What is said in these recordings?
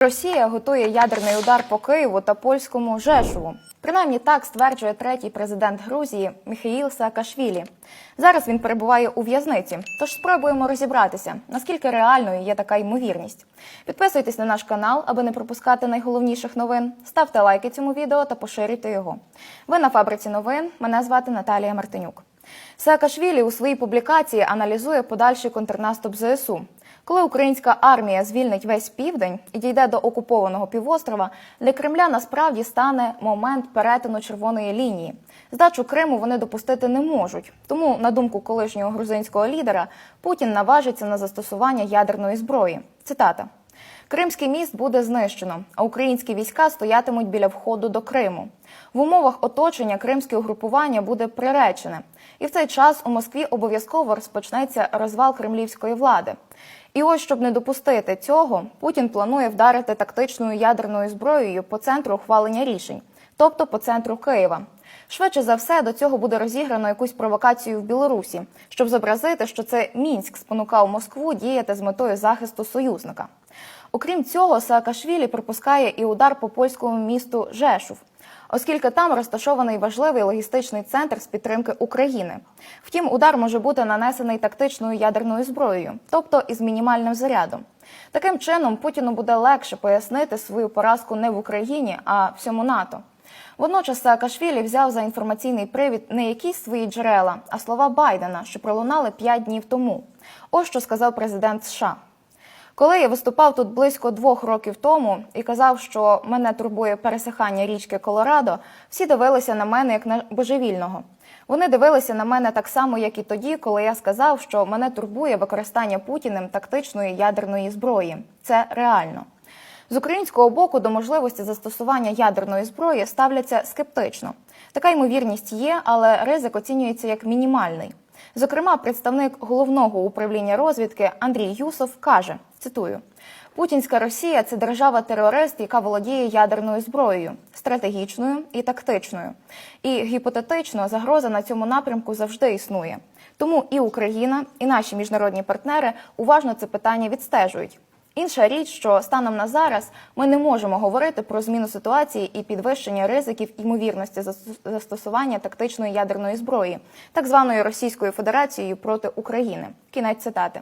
Росія готує ядерний удар по Києву та польському Жешову. Принаймні так стверджує третій президент Грузії Міхаїл Саакашвілі. Зараз він перебуває у в'язниці. Тож спробуємо розібратися, наскільки реальною є така ймовірність. Підписуйтесь на наш канал, аби не пропускати найголовніших новин. Ставте лайки цьому відео та поширюйте його. Ви на фабриці новин. Мене звати Наталія Мартинюк. Саакашвілі у своїй публікації аналізує подальший контрнаступ ЗСУ. Коли українська армія звільнить весь південь і дійде до окупованого півострова, для Кремля насправді стане момент перетину червоної лінії. Здачу Криму вони допустити не можуть. Тому, на думку колишнього грузинського лідера, Путін наважиться на застосування ядерної зброї. Цитата. Кримський міст буде знищено, а українські війська стоятимуть біля входу до Криму. В умовах оточення кримське угрупування буде приречене, і в цей час у Москві обов'язково розпочнеться розвал кремлівської влади. І ось, щоб не допустити цього, Путін планує вдарити тактичною ядерною зброєю по центру ухвалення рішень, тобто по центру Києва. Швидше за все, до цього буде розіграно якусь провокацію в Білорусі, щоб зобразити, що це Мінськ спонукав Москву діяти з метою захисту союзника. Окрім цього, Саакашвілі припускає і удар по польському місту Жешув, оскільки там розташований важливий логістичний центр з підтримки України. Втім, удар може бути нанесений тактичною ядерною зброєю, тобто із мінімальним зарядом. Таким чином, Путіну буде легше пояснити свою поразку не в Україні, а всьому НАТО. Водночас Саакашвілі взяв за інформаційний привід не якісь свої джерела, а слова Байдена, що пролунали п'ять днів тому. Ось що сказав президент США. Коли я виступав тут близько двох років тому і казав, що мене турбує пересихання річки Колорадо, всі дивилися на мене як на божевільного. Вони дивилися на мене так само, як і тоді, коли я сказав, що мене турбує використання Путіним тактичної ядерної зброї. Це реально. З українського боку до можливості застосування ядерної зброї ставляться скептично. Така ймовірність є, але ризик оцінюється як мінімальний. Зокрема, представник головного управління розвідки Андрій Юсов каже: цитую. Путінська Росія це держава-терорист, яка володіє ядерною зброєю, стратегічною і тактичною. І гіпотетично загроза на цьому напрямку завжди існує. Тому і Україна, і наші міжнародні партнери уважно це питання відстежують. Інша річ, що станом на зараз ми не можемо говорити про зміну ситуації і підвищення ризиків ймовірності зас- застосування тактичної ядерної зброї, так званої Російською Федерацією проти України. Кінець цитати.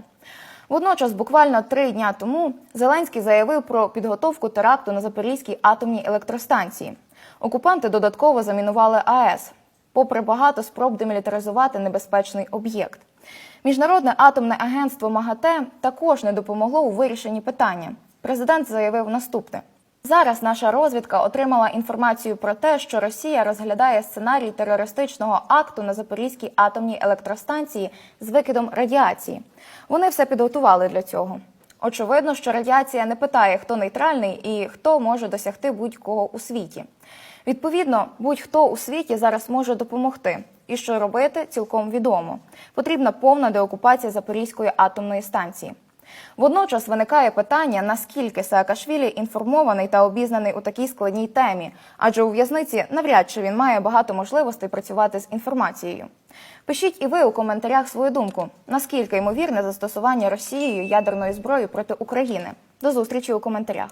Водночас, буквально три дня тому Зеленський заявив про підготовку теракту на Запорізькій атомній електростанції. Окупанти додатково замінували АЕС, попри багато спроб демілітаризувати небезпечний об'єкт. Міжнародне атомне агентство МАГАТЕ також не допомогло у вирішенні питання. Президент заявив наступне. Зараз наша розвідка отримала інформацію про те, що Росія розглядає сценарій терористичного акту на Запорізькій атомній електростанції з викидом радіації. Вони все підготували для цього. Очевидно, що радіація не питає, хто нейтральний і хто може досягти будь-кого у світі. Відповідно, будь-хто у світі зараз може допомогти. І що робити, цілком відомо. Потрібна повна деокупація Запорізької атомної станції. Водночас виникає питання, наскільки Саакашвілі інформований та обізнаний у такій складній темі, адже у в'язниці навряд чи він має багато можливостей працювати з інформацією. Пишіть і ви у коментарях свою думку, наскільки ймовірне застосування Росією ядерної зброї проти України. До зустрічі у коментарях.